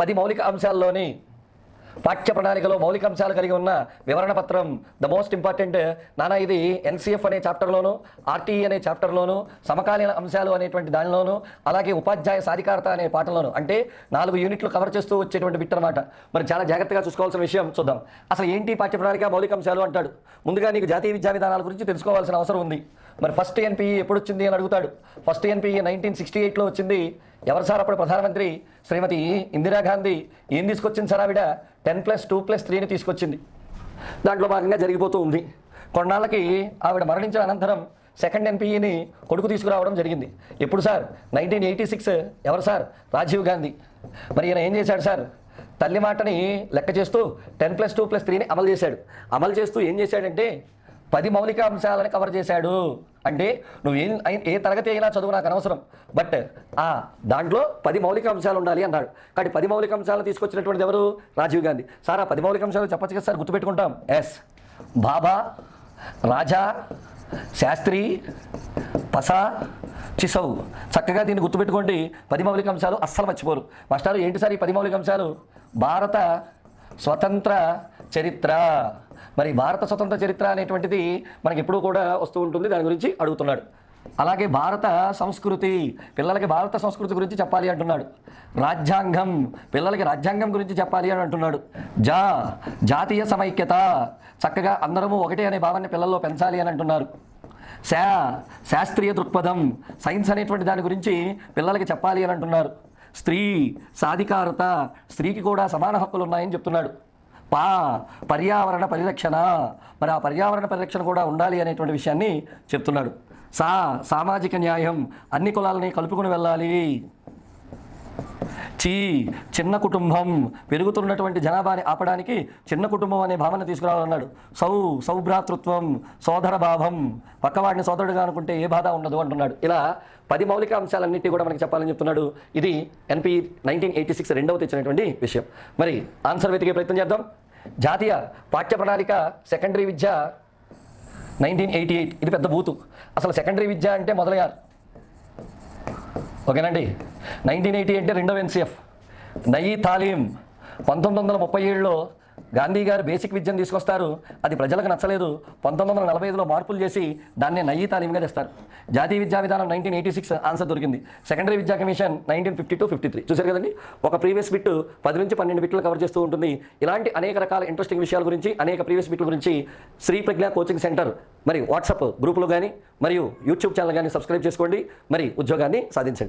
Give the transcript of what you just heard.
పది మౌలిక అంశాల్లోని పాఠ్య ప్రణాళికలో మౌలిక అంశాలు కలిగి ఉన్న వివరణ పత్రం ద మోస్ట్ ఇంపార్టెంట్. నానా ఇది ఎన్సీఎఫ్ అనే చాప్టర్లోను ఆర్టీఈ అనే చాప్టర్లోను సమకాలీన అంశాలు అనేటువంటి దానిలోను అలాగే ఉపాధ్యాయ సాధికారత అనే పాఠంలోను అంటే నాలుగు యూనిట్లు కవర్ చేస్తూ వచ్చేటువంటి బిట్ అనమాట మరి చాలా జాగ్రత్తగా చూసుకోవాల్సిన విషయం చూద్దాం. అసలు ఏంటి పాఠ్య ప్రణాళిక మౌలిక అంశాలు అంటాడు. ముందుగా నీకు జాతీయ విద్యా విధానాల గురించి తెలుసుకోవాల్సిన అవసరం ఉంది. మరి ఫస్ట్ ఎన్పిఈ ఎప్పుడు వచ్చింది అని అడుగుతాడు. ఫస్ట్ ఎన్పిఈ నైన్టీన్ సిక్స్టీ ఎయిట్లో వచ్చింది. ఎవరు సార్ అప్పుడు ప్రధానమంత్రి? శ్రీమతి ఇందిరాగాంధీ ఏం తీసుకొచ్చింది సార్ ఆవిడ? టెన్ ప్లస్ టూ ప్లస్ త్రీని తీసుకొచ్చింది. దాంట్లో భాగంగా జరిగిపోతూ ఉంది. కొన్నాళ్ళకి ఆవిడ మరణించిన అనంతరం సెకండ్ ఎన్పిఈని కొడుకు తీసుకురావడం జరిగింది. ఎప్పుడు సార్? Nineteen eighty six. ఎవరు సార్? రాజీవ్ గాంధీ. మరి ఈయన ఏం చేశాడు సార్? తల్లి మాటని లెక్క చేస్తూ టెన్ ప్లస్ టూ ప్లస్ త్రీని అమలు చేశాడు. అమలు చేస్తూ ఏం చేశాడంటే పది మౌలిక అంశాలను కవర్ చేశాడు. అంటే నువ్వు ఏం అయి- ఏ తరగతి అయినా చదువు నాకు అనవసరం. బట్ ఆ దాంట్లో పది మౌలిక అంశాలు ఉండాలి అన్నాడు. కాబట్టి పది మౌలిక అంశాలను తీసుకొచ్చినటువంటి ఎవరు? రాజీవ్ గాంధీ. సార్ ఆ పది మౌలిక అంశాలు చెప్పచ్చు కదా సార్ గుర్తుపెట్టుకుంటాం. ఎస్. బాబా రాజా శాస్త్రి పసా చిసౌ. చక్కగా దీన్ని గుర్తుపెట్టుకోండి. పది మౌలిక అంశాలు అస్సలు మర్చిపోరు. మాస్టారు ఏంటి సార్ ఈ పది మౌలిక అంశాలు భారత స్వతంత్ర చరిత్ర. మరి భారత స్వతంత్ర చరిత్ర అనేటువంటిది మనకి ఎప్పుడూ కూడా వస్తూ ఉంటుంది. దాని గురించి అడుగుతున్నాడు. అలాగే భారత సంస్కృతి పిల్లలకి భారత సంస్కృతి గురించి చెప్పాలి అంటున్నాడు. రాజ్యాంగం పిల్లలకి రాజ్యాంగం గురించి చెప్పాలి అని అంటున్నాడు. జా జాతీయ సమైక్యత చక్కగా అందరము ఒకటే అనే భావాన్ని పిల్లల్లో పెంచాలి అని అంటున్నారు. శా శాస్త్రీయ దృక్పథం సైన్స్ అనేటువంటి దాని గురించి పిల్లలకి చెప్పాలి అని అంటున్నారు. స్త్రీ సాధికారత స్త్రీకి కూడా సమాన హక్కులు ఉన్నాయని చెప్తున్నాడు. పా పర్యావరణ పరిరక్షణ. మరి ఆ పర్యావరణ పరిరక్షణ కూడా ఉండాలి అనేటువంటి విషయాన్ని చెప్తున్నాడు. సా సామాజిక న్యాయం. అన్ని కులాలని కలుపుకుని వెళ్ళాలి. చీ చిన్న కుటుంబం. పెరుగుతున్నటువంటి జనాభాని ఆపడానికి చిన్న కుటుంబం అనే భావన తీసుకురావాలన్నాడు. సౌ సౌభ్రాతృత్వం సోదర భావం. పక్కవాడిని సోదరుడుగా అనుకుంటే ఏ బాధ ఉండదు అంటున్నాడు. ఇలా పది మౌలిక అంశాలన్నింటినీ కూడా మనకి చెప్పాలని చెప్తున్నాడు. ఇది ఎన్పి నైన్టీన్ ఎయిటీ సిక్స్ రెండవ తెచ్చినటువంటి విషయం. మరి ఆన్సర్ వెతికే ప్రయత్నం చేద్దాం. జాతీయ పాఠ్య ప్రణాళిక సెకండరీ విద్య నైన్టీన్ ఎయిటీ ఎయిట్. ఇది పెద్ద బూతు. అసలు సెకండరీ విద్య అంటే మొదలయ్యారు. ఓకేనండి. నైన్టీన్ ఎయిటీ అంటే రెండవ ఎన్సీఎఫ్. నయీ తాలీం పంతొమ్మిది వందల ముప్పై ఏడులో గాంధీ గారు బేసిక్ విద్యను తీసుకొస్తారు. అది ప్రజలకు నచ్చలేదు. పంతొమ్మిది వందల నలభై ఐదులో మార్పులు చేసి దాన్ని నయీ తాలీమిగా తెస్తారు జాతీయ విద్యా విధానం నైన్టీన్ ఎయిటీ సిక్స్ ఆన్సర్ దొరికింది. సెకండరీ విద్యా commission nineteen fifty two fifty three. చూసారు కదండి ఒక ప్రీవియస్ బిట్ పది నుంచి పన్నెండు బిట్లు కవర్ చేస్తూ ఉంటుంది. ఇలాంటి అనేక రకాల ఇంట్రెస్టింగ్ విషయాల గురించి అనేక ప్రీవియస్ బిట్ల గురించి శ్రీ ప్రజ్ఞ కోచింగ్ సెంటర్ మరి వాట్సాప్ గ్రూపులు కానీ మరియు యూట్యూబ్ ఛానల్ కానీ సబ్స్క్రైబ్ చేసుకోండి. మరి ఉద్యోగాన్ని సాధించండి.